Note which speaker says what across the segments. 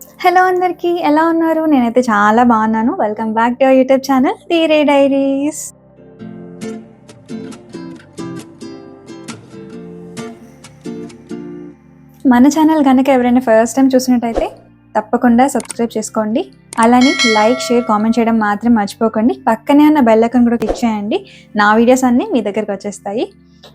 Speaker 1: Hello అందరికీ ఎలా ఉన్నారు? నేనైతే చాలా బాగున్నాను. Welcome back to YouTube channel Teere diaries మన ఛానల్ కనుక ఎవరైనా ఫస్ట్ టైం చూసినట్టయితే తప్పకుండా సబ్స్క్రైబ్ చేసుకోండి. అలానే లైక్ షేర్ కామెంట్ చేయడం మాత్రం మర్చిపోకండి. పక్కనే ఉన్న బెల్ ఐకాన్ కూడా క్లిక్ చేయండి. నా వీడియోస్ అన్నీ మీ దగ్గరికి వచ్చేస్తాయి.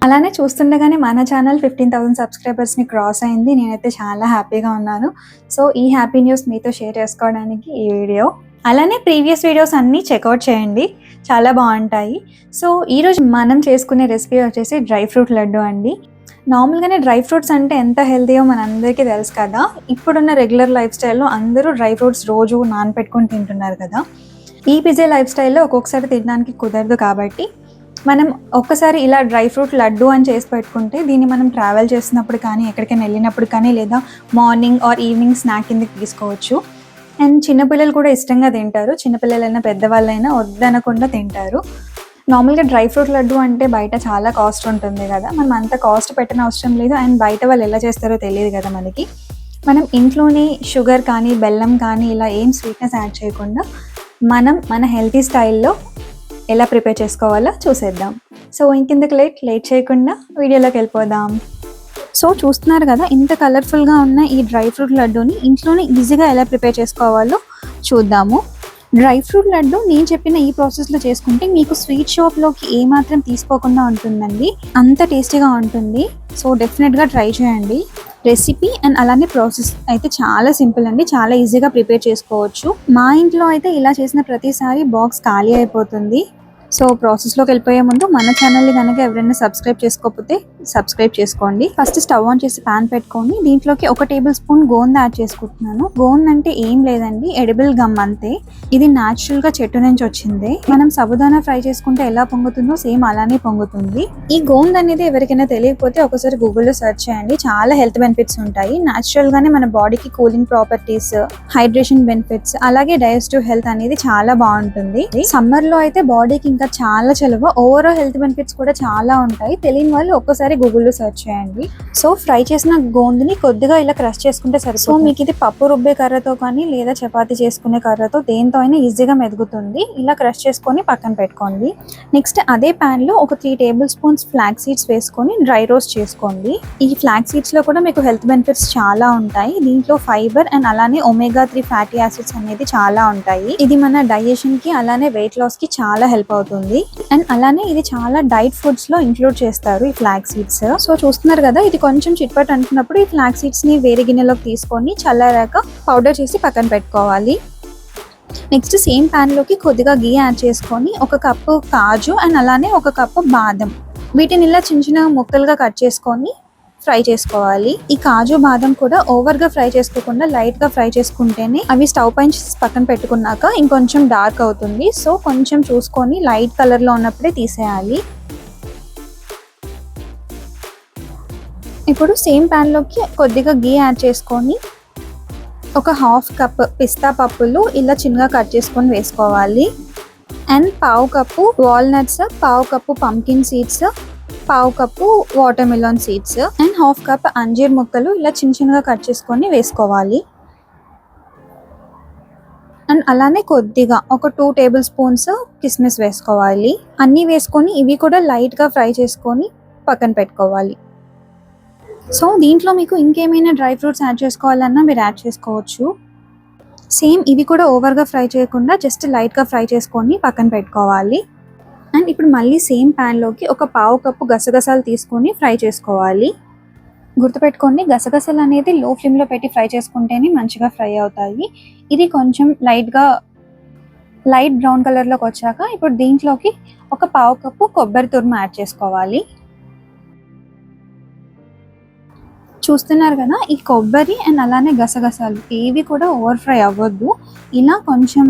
Speaker 1: అలానే చూస్తుండగానే మన ఛానల్ ఫిఫ్టీన్ థౌసండ్ సబ్స్క్రైబర్స్ని క్రాస్ అయింది. నేనైతే చాలా హ్యాపీగా ఉన్నాను. సో ఈ హ్యాపీ న్యూస్ మీతో షేర్ చేసుకోవడానికి ఈ వీడియో అలానే ప్రీవియస్ వీడియోస్ అన్నీ చెక్అవుట్ చేయండి. చాలా బాగుంటాయి. సో ఈరోజు మనం చేసుకునే రెసిపీ వచ్చేసి డ్రై ఫ్రూట్ లడ్డు అండి. నార్మల్గానే డ్రై ఫ్రూట్స్ అంటే ఎంత హెల్తీయో మనందరికీ తెలుసు కదా. ఇప్పుడున్న రెగ్యులర్ లైఫ్ స్టైల్లో అందరూ డ్రై ఫ్రూట్స్ రోజు నానపెట్టుకొని తింటున్నారు కదా. ఈ బిజీ లైఫ్ స్టైల్లో ఒక్కొక్కసారి తినడానికి కుదరదు కాబట్టి మనం ఒక్కసారి ఇలా డ్రై ఫ్రూట్ లడ్డు అని చేసి పెట్టుకుంటే దీన్ని మనం ట్రావెల్ చేస్తున్నప్పుడు కానీ ఎక్కడికైనా వెళ్ళినప్పుడు కానీ లేదా మార్నింగ్ ఆర్ ఈవినింగ్ స్నాక్ కిందకి తీసుకోవచ్చు. అండ్ చిన్నపిల్లలు కూడా ఇష్టంగా తింటారు. చిన్నపిల్లలైనా పెద్దవాళ్ళైనా వద్దనకుండా తింటారు. నార్మల్గా డ్రై ఫ్రూట్ లడ్డు అంటే బయట చాలా కాస్ట్ ఉంటుంది కదా. మనం అంత కాస్ట్ పెట్టిన అవసరం లేదు. అండ్ బయట వాళ్ళు ఎలా చేస్తారో తెలియదు కదా మనకి. మనం ఇంట్లోనే షుగర్ కానీ బెల్లం కానీ ఇలా ఏం స్వీట్నెస్ యాడ్ చేయకుండా మనం మన హెల్తీ స్టైల్లో ఎలా ప్రిపేర్ చేసుకోవాలో చూసేద్దాం. సో ఇంకెందుకు లేట్? లేట్ చేయకుండా వీడియోలోకి వెళ్ళిపోదాం. సో చూస్తున్నారు కదా ఇంత కలర్ఫుల్గా ఉన్న ఈ డ్రై ఫ్రూట్ లడ్డూని ఇంట్లోనే ఈజీగా ఎలా ప్రిపేర్ చేసుకోవాలో చూద్దాము. డ్రై ఫ్రూట్ లడ్డు నేను చెప్పిన ఈ ప్రాసెస్లో చేసుకుంటే మీకు స్వీట్ షాప్లోకి ఏమాత్రం తీసుకోకుండా ఉంటుందండి. అంత టేస్టీగా ఉంటుంది. సో డెఫినెట్గా ట్రై చేయండి. రెసిపీ అండ్ అలానే ప్రాసెస్ అయితే చాలా సింపుల్ అండి. చాలా ఈజీగా ప్రిపేర్ చేసుకోవచ్చు. మా ఇంట్లో అయితే ఇలా చేసిన ప్రతిసారి బాక్స్ ఖాళీ అయిపోతుంది. సో ప్రాసెస్లోకి వెళ్ళిపోయే ముందు మన ఛానల్ని కనుక ఎవరైనా సబ్స్క్రైబ్ చేసుకోకపోతే సబ్స్క్రైబ్ చేసుకోండి. ఫస్ట్ స్టవ్ ఆన్ చేసి ప్యాన్ పెట్టుకోండి. దీంట్లోకి ఒక టేబుల్ స్పూన్ గోంద యాడ్ చేసుకుంటున్నాను. గోంద అంటే ఏం లేదండి ఎడిబుల్ గమ్ అంతే. ఇది న్యాచురల్గా చెట్టు నుంచి వచ్చింది. మనం సబుదానా ఫ్రై చేసుకుంటే ఎలా పొంగుతుందో సేమ్ అలానే పొంగుతుంది. ఈ గోంద అనేది ఎవరికైనా తెలియకపోతే ఒకసారి గూగుల్లో సెర్చ్ చేయండి. చాలా హెల్త్ బెనిఫిట్స్ ఉంటాయి. న్యాచురల్ గానే మన బాడీకి కూలింగ్ ప్రాపర్టీస్ హైడ్రేషన్ బెనిఫిట్స్ అలాగే డైజెస్టివ్ హెల్త్ అనేది చాలా బాగుంటుంది. సమ్మర్లో అయితే బాడీకి ఇంకా చాలా చలువ. ఓవరాల్ హెల్త్ బెనిఫిట్స్ కూడా చాలా ఉంటాయి. తెలియని వాళ్ళు ఒక్కసారి గూగుల్లో సెర్చ్ చేయండి. సో ఫ్రై చేసిన గోందుని కొద్దిగా ఇలా క్రష్ చేసుకుంటే సరే సో మీకు ఇది పప్పు రుబ్బే కర్రతో కానీ లేదా చపాతి చేసుకునే కర్రతో దేంతో అయినా ఈజీగా మెదుగుతుంది. ఇలా క్రష్ చేసుకొని పక్కన పెట్టుకోండి. నెక్స్ట్ అదే pan లో ఒక three tablespoons flax seeds వేసుకొని డ్రై రోస్ట్ చేసుకోండి. ఈ ఫ్లాక్ సీడ్స్లో కూడా మీకు హెల్త్ బెనిఫిట్స్ చాలా ఉంటాయి. దీంట్లో ఫైబర్ అండ్ అలానే ఒమేగా త్రీ ఫ్యాటీ యాసిడ్స్ అనేది చాలా ఉంటాయి. ఇది మన డైజెషన్కి అలానే వెయిట్ లాస్కి చాలా హెల్ప్ అవుతుంది. అండ్ అలానే ఇది చాలా డైట్ ఫుడ్స్లో ఇంక్లూడ్ చేస్తారు ఈ ఫ్లాగ్ సీడ్స్. సో చూస్తున్నారు కదా ఇది కొంచెం చిట్పట్ అంటున్నప్పుడు ఈ ఫ్లాగ్ సీడ్స్ని వేరే గిన్నెలోకి తీసుకొని చల్లారాక పౌడర్ చేసి పక్కన పెట్టుకోవాలి. నెక్స్ట్ సేమ్లోకి కొద్దిగా గీ యాడ్ చేసుకొని ఒక కప్పు కాజు అండ్ అలానే ఒక కప్పు బాదం. వీటిని ఇలా చిన్న చిన్న ముక్కలుగా కట్ చేసుకొని ఫ్రై చేసుకోవాలి. ఈ కాజు బాదం కూడా ఓవర్గా ఫ్రై చేసుకోకుండా లైట్గా ఫ్రై చేసుకుంటేనే అవి స్టవ్ పైన పక్కన పెట్టుకున్నాక ఇంకొంచెం డార్క్ అవుతుంది. సో కొంచెం చూసుకొని లైట్ కలర్లో ఉన్నప్పుడే తీసేయాలి. ఇప్పుడు సేమ్లోకి కొద్దిగా గీ యాడ్ చేసుకొని ఒక హాఫ్ కప్ పిస్తా పప్పులు ఇలా చిన్నగా కట్ చేసుకొని వేసుకోవాలి. అండ్ పావు కప్పు వాల్నట్స్ పావు కప్పు పంకిన్ సీడ్స్ పావు cup watermelon seeds and half cup అంజీర్ ముక్కలు ఇలా చిన్న చిన్నగా కట్ చేసుకొని వేసుకోవాలి. అండ్ అలానే కొద్దిగా ఒక టూ టేబుల్ స్పూన్స్ కిస్మిస్ వేసుకోవాలి. అన్నీ వేసుకొని ఇవి కూడా లైట్గా ఫ్రై చేసుకొని పక్కన పెట్టుకోవాలి. సో దీంట్లో మీకు ఇంకేమైనా డ్రై ఫ్రూట్స్ యాడ్ చేసుకోవాలన్నా మీరు యాడ్ చేసుకోవచ్చు. సేమ్ ఇవి కూడా ఓవర్గా ఫ్రై చేయకుండా జస్ట్ లైట్గా ఫ్రై చేసుకొని పక్కన పెట్టుకోవాలి. అండ్ ఇప్పుడు మళ్ళీ సేమ్ ప్యాన్లోకి ఒక పావు కప్పు గసగసాలు తీసుకొని ఫ్రై చేసుకోవాలి. గుర్తుపెట్టుకోండి గసగసాలు అనేది లో ఫ్లేమ్లో పెట్టి ఫ్రై చేసుకుంటేనే మంచిగా ఫ్రై అవుతాయి. ఇది కొంచెం లైట్గా లైట్ బ్రౌన్ కలర్లోకి వచ్చాక ఇప్పుడు దీంట్లోకి ఒక పావు కప్పు కొబ్బరి తురుము యాడ్ చేసుకోవాలి. చూస్తున్నారు కదా ఈ కొబ్బరి అండ్ అలానే గసగసాలు ఏవి కూడా ఓవర్ ఫ్రై అవ్వద్దు. ఇలా కొంచెం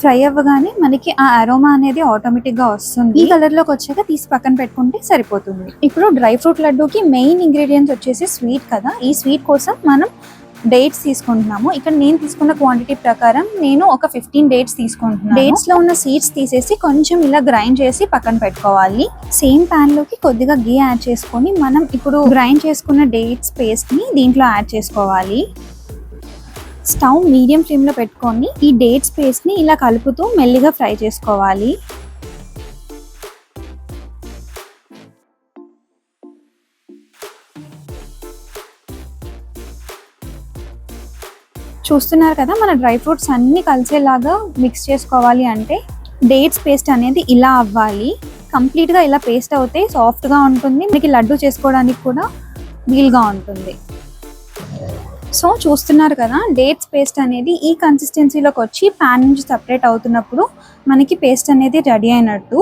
Speaker 1: ఫ్రై అవ్వగానే మనకి ఆ అరోమా అనేది ఆటోమేటిక్గా వస్తుంది. ఈ కలర్లోకి వచ్చాక తీసి పక్కన పెట్టుకుంటే సరిపోతుంది. ఇప్పుడు డ్రై ఫ్రూట్ లడ్డూకి మెయిన్ ఇంగ్రీడియంట్స్ వచ్చేసి స్వీట్ కదా. ఈ స్వీట్ కోసం మనం డేట్స్ తీసుకుంటున్నాము. ఇక్కడ నేను తీసుకున్న క్వాంటిటీ ప్రకారం నేను ఒక ఫిఫ్టీన్ డేట్స్ తీసుకుంటున్నాను. డేట్స్లో ఉన్న సీడ్స్ తీసేసి కొంచెం ఇలా గ్రైండ్ చేసి పక్కన పెట్టుకోవాలి. సేమ్ పాన్లోకి కొద్దిగా గీ యాడ్ చేసుకొని మనం ఇప్పుడు గ్రైండ్ చేసుకున్న డేట్స్ పేస్ట్ని దీంట్లో యాడ్ చేసుకోవాలి. స్టవ్ మీడియం ఫ్లేమ్లో పెట్టుకొని ఈ డేట్స్ పేస్ట్ని ఇలా కలుపుతూ మెల్లిగా ఫ్రై చేసుకోవాలి. చూస్తున్నారు కదా మన డ్రై ఫ్రూట్స్ అన్నీ కలిసేలాగా మిక్స్ చేసుకోవాలి అంటే డేట్స్ పేస్ట్ అనేది ఇలా అవ్వాలి. కంప్లీట్గా ఇలా పేస్ట్ అవుతే సాఫ్ట్గా ఉంటుంది. మనకి లడ్డు చేసుకోవడానికి కూడా వీల్గా ఉంటుంది. సో చూస్తున్నారు కదా డేట్స్ పేస్ట్ అనేది ఈ కన్సిస్టెన్సీలోకి వచ్చి ప్యాన్ నుంచి సపరేట్ అవుతున్నప్పుడు మనకి పేస్ట్ అనేది రెడీ అయినట్టు.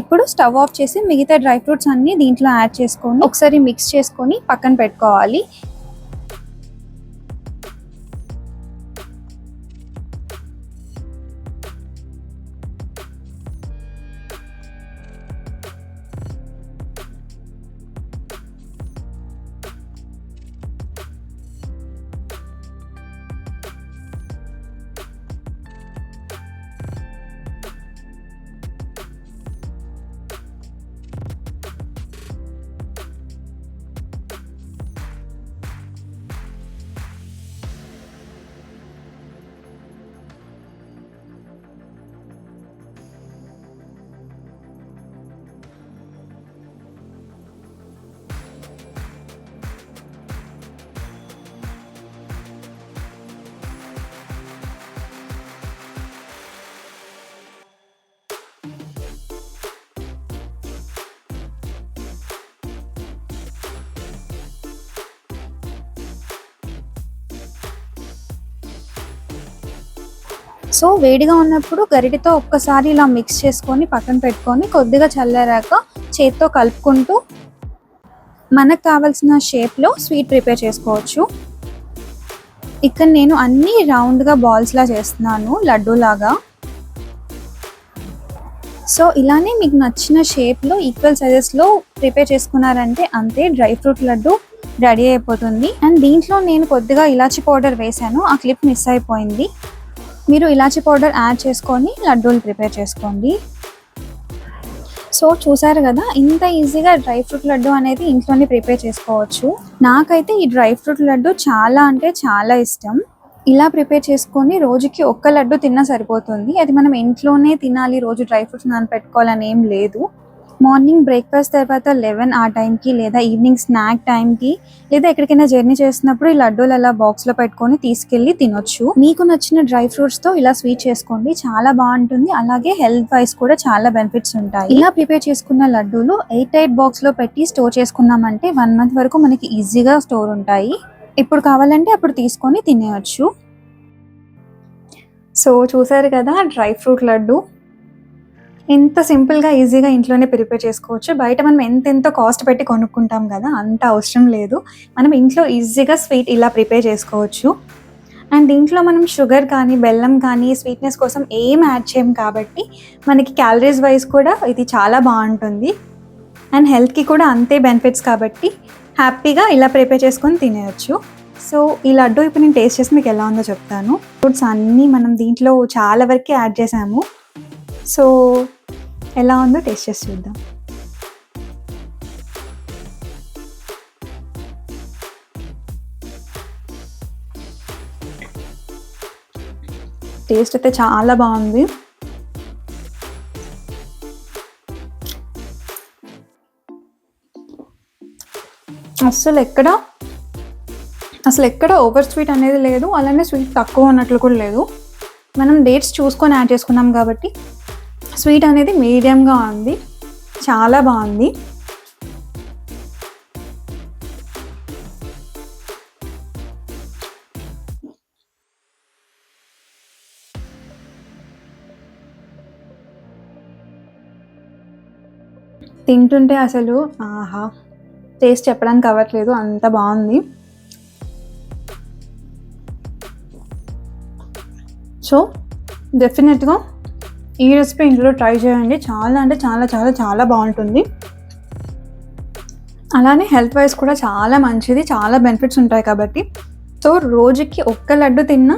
Speaker 1: ఇప్పుడు స్టవ్ ఆఫ్ చేసి మిగతా డ్రై ఫ్రూట్స్ అన్ని దీంట్లో యాడ్ చేసుకొని ఒకసారి మిక్స్ చేసుకొని పక్కన పెట్టుకోవాలి. సో వేడిగా ఉన్నప్పుడు గరిటితో ఒక్కసారి ఇలా మిక్స్ చేసుకొని పక్కన పెట్టుకొని కొద్దిగా చల్లారాక చేత్తో కలుపుకుంటూ మనకు కావాల్సిన షేప్లో స్వీట్ ప్రిపేర్ చేసుకోవచ్చు. ఇక్కడ నేను అన్ని రౌండ్గా బాల్స్లా చేస్తున్నాను లడ్డూలాగా. సో ఇలానే మీకు నచ్చిన షేప్లో ఈక్వల్ సైజెస్లో ప్రిపేర్ చేసుకున్నారంటే అంతే డ్రై ఫ్రూట్ లడ్డు రెడీ అయిపోతుంది. అండ్ దీంట్లో నేను కొద్దిగా ఇలాచి పౌడర్ వేశాను ఆ క్లిప్ మిస్ అయిపోయింది. మీరు ఇలాచీ పౌడర్ యాడ్ చేసుకొని లడ్డూలు ప్రిపేర్ చేసుకోండి. సో చూసారు కదా ఇంత ఈజీగా డ్రై ఫ్రూట్ లడ్డు అనేది ఇంట్లోనే ప్రిపేర్ చేసుకోవచ్చు. నాకైతే ఈ డ్రై ఫ్రూట్ లడ్డు చాలా అంటే చాలా ఇష్టం. ఇలా ప్రిపేర్ చేసుకొని రోజుకి ఒక్క లడ్డు తిన్నా సరిపోతుంది. అది మనం ఇంట్లోనే తినాలి రోజు డ్రై ఫ్రూట్స్ నానపెట్టుకోవాలని ఏం లేదు. మార్నింగ్ బ్రేక్ఫాస్ట్ తర్వాత లెవెన్ ఆ టైంకి లేదా ఈవినింగ్ స్నాక్ టైంకి లేదా ఎక్కడికైనా జర్నీ చేస్తున్నప్పుడు ఈ లడ్డూలు అలా బాక్స్లో పెట్టుకొని తీసుకెళ్ళి తినొచ్చు. మీకు నచ్చిన డ్రై ఫ్రూట్స్తో ఇలా స్వీట్ చేసుకోండి. చాలా బాగుంటుంది. అలాగే హెల్త్ వైస్ కూడా చాలా బెనిఫిట్స్ ఉంటాయి. ఇలా ప్రిపేర్ చేసుకున్న లడ్డూలు ఎయిట్ ఎయిట్ బాక్స్లో పెట్టి స్టోర్ చేసుకున్నామంటే వన్ మంత్ వరకు మనకి ఈజీగా స్టోర్ ఉంటాయి. ఇప్పుడు కావాలంటే అప్పుడు తీసుకొని తినేయచ్చు. సో చూసారు కదా డ్రై ఫ్రూట్ లడ్డు. ఎంత సింపుల్గా ఈజీగా ఇంట్లోనే ప్రిపేర్ చేసుకోవచ్చు. బయట మనం ఎంత కాస్ట్ పెట్టి కొనుక్కుంటాం కదా అంత అవసరం లేదు. మనం ఇంట్లో ఈజీగా స్వీట్ ఇలా ప్రిపేర్ చేసుకోవచ్చు. అండ్ దీంట్లో మనం షుగర్ కానీ బెల్లం కానీ స్వీట్నెస్ కోసం ఏం యాడ్ చేయం కాబట్టి మనకి క్యాలరీస్ వైజ్ కూడా ఇది చాలా బాగుంటుంది. అండ్ హెల్త్కి కూడా అంతే బెనిఫిట్స్ కాబట్టి హ్యాపీగా ఇలా ప్రిపేర్ చేసుకొని తినేయచ్చు. సో ఈ లడ్డు ఇప్పుడు నేను టేస్ట్ చేసి మీకు ఎలా ఉందో చెప్తాను. ఫ్రూట్స్ అన్నీ మనం దీంట్లో చాలా వరకే యాడ్ చేసాము. సో ఎలా ఉందో టేస్ట్ చేసి చూద్దాం. టేస్ట్ అయితే చాలా బాగుంది. అస్సలు ఎక్కడ అసలు ఎక్కడ ఓవర్ స్వీట్ అనేది లేదు అలానే స్వీట్ తక్కువ ఉన్నట్లు కూడా లేదు. మనం డేట్స్ చూసుకొని యాడ్ చేసుకున్నాం కాబట్టి స్వీట్ అనేది మీడియంగా ఉంది. చాలా బాగుంది. తింటుంటే అసలు ఆహా టేస్ట్ చెప్పడానికి అవ్వట్లేదు అంత బాగుంది. సో డెఫినెట్గా ఈ రెసిపీ ఇంట్లో ట్రై చేయండి. చాలా అంటే చాలా చాలా చాలా బాగుంటుంది. అలానే హెల్త్ వైజ్ కూడా చాలా మంచిది. చాలా బెనిఫిట్స్ ఉంటాయి కాబట్టి. సో రోజుకి ఒక్క లడ్డు తిన్నా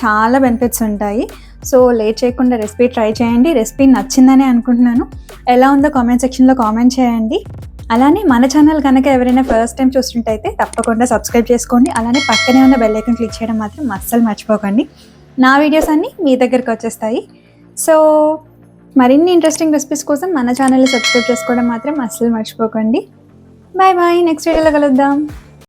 Speaker 1: చాలా బెనిఫిట్స్ ఉంటాయి. సో లేట్ చేయకుండా రెసిపీ ట్రై చేయండి. రెసిపీ నచ్చిందని అనుకుంటున్నాను. ఎలా ఉందో కామెంట్ సెక్షన్లో కామెంట్ చేయండి. అలానే మన ఛానల్ కనుక ఎవరైనా ఫస్ట్ టైం చూస్తుంటైతే తప్పకుండా సబ్స్క్రైబ్ చేసుకోండి. అలానే పక్కనే ఉన్న బెల్ ఐకన్ క్లిక్ చేయడం మాత్రం అస్సలు మర్చిపోకండి. నా వీడియోస్ అన్నీ మీ దగ్గరికి వచ్చేస్తాయి. సో మరిన్ని ఇంట్రెస్టింగ్ రెసిపీస్ కోసం మన ఛానల్ని సబ్స్క్రైబ్ చేసుకోవడం మాత్రం అస్సలు మర్చిపోకండి. బాయ్ బాయ్ నెక్స్ట్ వీడియోలో కలుద్దాం.